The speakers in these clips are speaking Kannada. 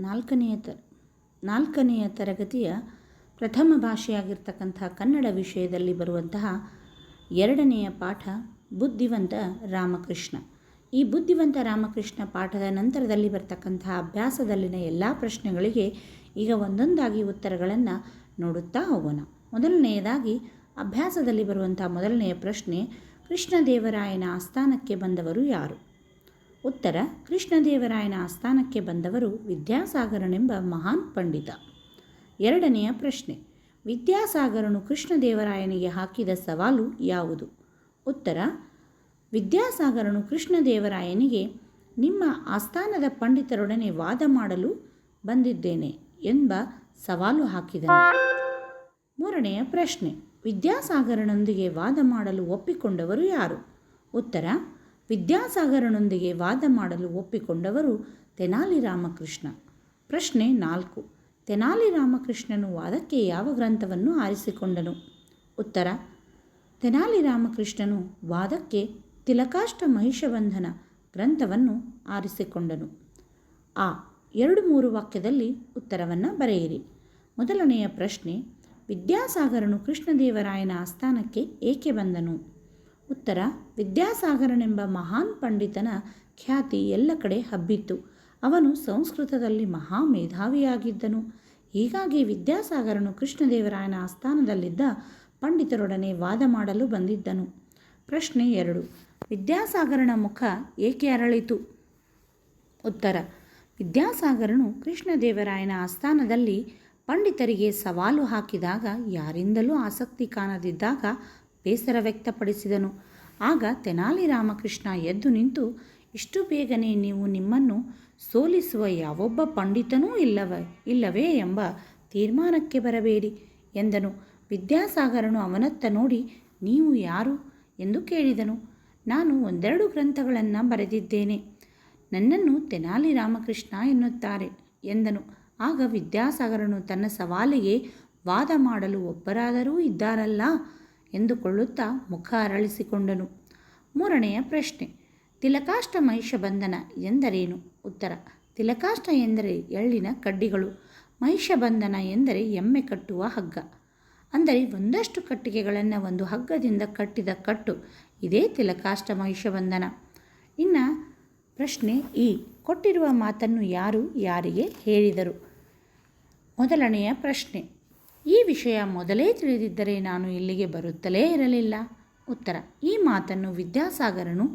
ನಾಲ್ಕನೆಯ ತ, ನಾಲ್ಕನೆಯ ತರಗತಿಯ ಪ್ರಥಮ ಭಾಷೆಯಾಗಿರ್ತಕ್ಕಂಥ ಕನ್ನಡ ವಿಷಯದಲ್ಲಿ ಬರುವಂತಹ ಎರಡನೆಯ ಪಾಠ ಬುದ್ಧಿವಂತ ರಾಮಕೃಷ್ಣ. ಈ ಬುದ್ಧಿವಂತ ರಾಮಕೃಷ್ಣ ಪಾಠದ ನಂತರದಲ್ಲಿ ಬರ್ತಕ್ಕಂತಹ ಅಭ್ಯಾಸದಲ್ಲಿನ ಎಲ್ಲ ಪ್ರಶ್ನೆಗಳಿಗೆ ಈಗ ಒಂದೊಂದಾಗಿ ಉತ್ತರಗಳನ್ನು ನೋಡುತ್ತಾ ಹೋಗೋಣ. ಮೊದಲನೆಯದಾಗಿ, ಅಭ್ಯಾಸದಲ್ಲಿ ಬರುವಂಥ ಮೊದಲನೆಯ ಪ್ರಶ್ನೆ, ಕೃಷ್ಣದೇವರಾಯನ ಆಸ್ಥಾನಕ್ಕೆ ಬಂದವರು ಯಾರು? ಉತ್ತರ, ಕೃಷ್ಣದೇವರಾಯನ ಆಸ್ಥಾನಕ್ಕೆ ಬಂದವರು ವಿದ್ಯಾಸಾಗರನೆಂಬ ಮಹಾನ್ ಪಂಡಿತ. ಎರಡನೆಯ ಪ್ರಶ್ನೆ, ವಿದ್ಯಾಸಾಗರನು ಕೃಷ್ಣದೇವರಾಯನಿಗೆ ಹಾಕಿದ ಸವಾಲು ಯಾವುದು? ಉತ್ತರ, ವಿದ್ಯಾಸಾಗರನು ಕೃಷ್ಣದೇವರಾಯನಿಗೆ, ನಿಮ್ಮ ಆಸ್ಥಾನದ ಪಂಡಿತರೊಡನೆ ವಾದ ಮಾಡಲು ಬಂದಿದ್ದೇನೆ ಎಂಬ ಸವಾಲು ಹಾಕಿದನು. ಮೂರನೆಯ ಪ್ರಶ್ನೆ, ವಿದ್ಯಾಸಾಗರನೊಂದಿಗೆ ವಾದ ಮಾಡಲು ಒಪ್ಪಿಕೊಂಡವರು ಯಾರು? ಉತ್ತರ ವಿದ್ಯಾಸಾಗರನೊಂದಿಗೆ ವಾದ ಮಾಡಲು ಒಪ್ಪಿಕೊಂಡವರು ತೆನಾಲಿ ರಾಮಕೃಷ್ಣ. ಪ್ರಶ್ನೆ ನಾಲ್ಕು. ತೆನಾಲಿ ರಾಮಕೃಷ್ಣನು ವಾದಕ್ಕೆ ಯಾವ ಗ್ರಂಥವನ್ನು ಆರಿಸಿಕೊಂಡನು? ಉತ್ತರ. ತೆನಾಲಿ ರಾಮಕೃಷ್ಣನು ವಾದಕ್ಕೆ ತಿಲಕಾಷ್ಟ ಮಹಿಷಬಂಧನ ಗ್ರಂಥವನ್ನು ಆರಿಸಿಕೊಂಡನು. ಆ ಎರಡು ಮೂರು ವಾಕ್ಯದಲ್ಲಿ ಉತ್ತರವನ್ನು ಬರೆಯಿರಿ. ಮೊದಲನೆಯ ಪ್ರಶ್ನೆ, ವಿದ್ಯಾಸಾಗರನು ಕೃಷ್ಣದೇವರಾಯನ ಆಸ್ಥಾನಕ್ಕೆ ಏಕೆ ಬಂದನು? ಉತ್ತರ, ವಿದ್ಯಾಸಾಗರನೆಂಬ ಮಹಾನ್ ಪಂಡಿತನ ಖ್ಯಾತಿ ಎಲ್ಲ ಕಡೆ ಹಬ್ಬಿತ್ತು. ಅವನು ಸಂಸ್ಕೃತದಲ್ಲಿ ಮಹಾ ಮೇಧಾವಿಯಾಗಿದ್ದನು ಹೀಗಾಗಿ ವಿದ್ಯಾಸಾಗರನು ಕೃಷ್ಣದೇವರಾಯನ ಆಸ್ಥಾನದಲ್ಲಿದ್ದ ಪಂಡಿತರೊಡನೆ ವಾದ ಮಾಡಲು ಬಂದಿದ್ದನು. ಪ್ರಶ್ನೆ ಎರಡು, ವಿದ್ಯಾಸಾಗರನ ಮುಖ ಏಕೆ ಅರಳಿತು? ಉತ್ತರ, ವಿದ್ಯಾಸಾಗರನು ಕೃಷ್ಣದೇವರಾಯನ ಆಸ್ಥಾನದಲ್ಲಿ ಪಂಡಿತರಿಗೆ ಸವಾಲು ಹಾಕಿದಾಗ ಯಾರಿಂದಲೂ ಆಸಕ್ತಿ ಕಾಣದಿದ್ದಾಗ ಬೇಸರ ವ್ಯಕ್ತಪಡಿಸಿದನು. ಆಗ ತೆನಾಲಿ ರಾಮಕೃಷ್ಣ ಎದ್ದು ನಿಂತು, ಇಷ್ಟು ಬೇಗನೆ ನೀವು ನಿಮ್ಮನ್ನು ಸೋಲಿಸುವ ಯಾವೊಬ್ಬ ಪಂಡಿತನೂ ಇಲ್ಲವ, ಇಲ್ಲವೇ ಎಂಬ ತೀರ್ಮಾನಕ್ಕೆ ಬರಬೇಡಿ ಎಂದನು. ವಿದ್ಯಾಸಾಗರನು ಅವನತ್ತ ನೋಡಿ, ನೀವು ಯಾರು? ಎಂದು ಕೇಳಿದನು. ನಾನು ಒಂದೆರಡು ಗ್ರಂಥಗಳನ್ನು ಬರೆದಿದ್ದೇನೆ. ನನ್ನನ್ನು ತೆನಾಲಿ ರಾಮಕೃಷ್ಣ ಎನ್ನುತ್ತಾರೆ ಎಂದನು. ಆಗ ವಿದ್ಯಾಸಾಗರನು ತನ್ನ ಸವಾಲಿಗೆ ವಾದ ಮಾಡಲು ಒಬ್ಬರಾದರೂ ಇದ್ದಾರಲ್ಲ ಎಂದುಕೊಳ್ಳುತ್ತಾ ಮುಖ ಅರಳಿಸಿಕೊಂಡನು. ಮೂರನೆಯ ಪ್ರಶ್ನೆ, ತಿಲಕಾಷ್ಟ ಮಹಿಷ ಬಂಧನ ಎಂದರೇನು? ಉತ್ತರ, ತಿಲಕಾಷ್ಟ ಎಂದರೆ ಎಳ್ಳಿನ ಕಡ್ಡಿಗಳು ಮಹಿಷ ಬಂಧನ ಎಂದರೆ ಎಮ್ಮೆ ಕಟ್ಟುವ ಹಗ್ಗ. ಅಂದರೆ ಒಂದಷ್ಟು ಕಟ್ಟಿಗೆಗಳನ್ನು ಒಂದು ಹಗ್ಗದಿಂದ ಕಟ್ಟಿದ ಕಟ್ಟು, ಇದೇ ತಿಲಕಾಷ್ಟ ಮಹಿಷ ಬಂಧನ ಇನ್ನು ಪ್ರಶ್ನೆ ಈ, ಕೊಟ್ಟಿರುವ ಮಾತನ್ನು ಯಾರು ಯಾರಿಗೆ ಹೇಳಿದರು? ಮೊದಲನೆಯ ಪ್ರಶ್ನೆ ಈ ವಿಷಯ ಮೊದಲೇ ತಿಳಿದಿದ್ದರೆ ನಾನು ಇಲ್ಲಿಗೆ ಬರುತ್ತಲೇ ಇರಲಿಲ್ಲ. ಉತ್ತರ, ಈ ಮಾತನ್ನು ವಿದ್ಯಾಸಾಗರನು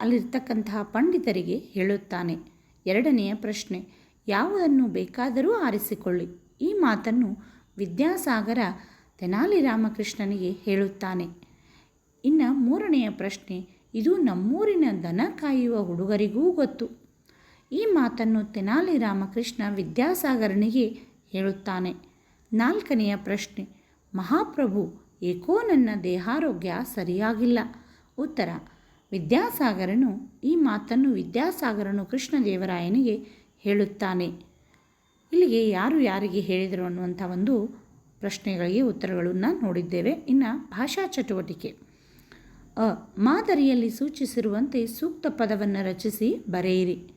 ಅಲ್ಲಿರ್ತಕ್ಕಂತಹ ಪಂಡಿತರಿಗೆ ಹೇಳುತ್ತಾನೆ. ಎರಡನೆಯ ಪ್ರಶ್ನೆ, ಯಾವುದನ್ನು ಬೇಕಾದರೂ ಆರಿಸಿಕೊಳ್ಳಿ. ಈ ಮಾತನ್ನು ವಿದ್ಯಾಸಾಗರ ತೆನಾಲಿ ರಾಮಕೃಷ್ಣನಿಗೆ ಹೇಳುತ್ತಾನೆ. ಇನ್ನು ಮೂರನೆಯ ಪ್ರಶ್ನೆ, ಇದು ನಮ್ಮೂರಿನ ದನ ಕಾಯುವ ಹುಡುಗರಿಗೂ ಗೊತ್ತು. ಈ ಮಾತನ್ನು ತೆನಾಲಿ ರಾಮಕೃಷ್ಣ ವಿದ್ಯಾಸಾಗರನಿಗೆ ಹೇಳುತ್ತಾನೆ. ನಾಲ್ಕನೆಯ ಪ್ರಶ್ನೆ, ಮಹಾಪ್ರಭು, ಏಕೋ ನನ್ನ ದೇಹಾರೋಗ್ಯ ಸರಿಯಾಗಿಲ್ಲ? ಉತ್ತರ, ವಿದ್ಯಾಸಾಗರನು ಈ ಮಾತನ್ನು ವಿದ್ಯಾಸಾಗರನು ಕೃಷ್ಣದೇವರಾಯನಿಗೆ ಹೇಳುತ್ತಾನೆ. ಇಲ್ಲಿಗೆ ಯಾರು ಯಾರಿಗೆ ಹೇಳಿದರು ಅನ್ನುವಂಥ ಒಂದು ಪ್ರಶ್ನೆಗಳಿಗೆ ಉತ್ತರಗಳನ್ನು ನೋಡಿದ್ದೇವೆ. ಇನ್ನು ಭಾಷಾ ಚಟುವಟಿಕೆ, ಅ, ಮಾದರಿಯಲ್ಲಿ ಸೂಚಿಸಿರುವಂತೆ ಸೂಕ್ತ ಪದವನ್ನು ರಚಿಸಿ ಬರೆಯಿರಿ.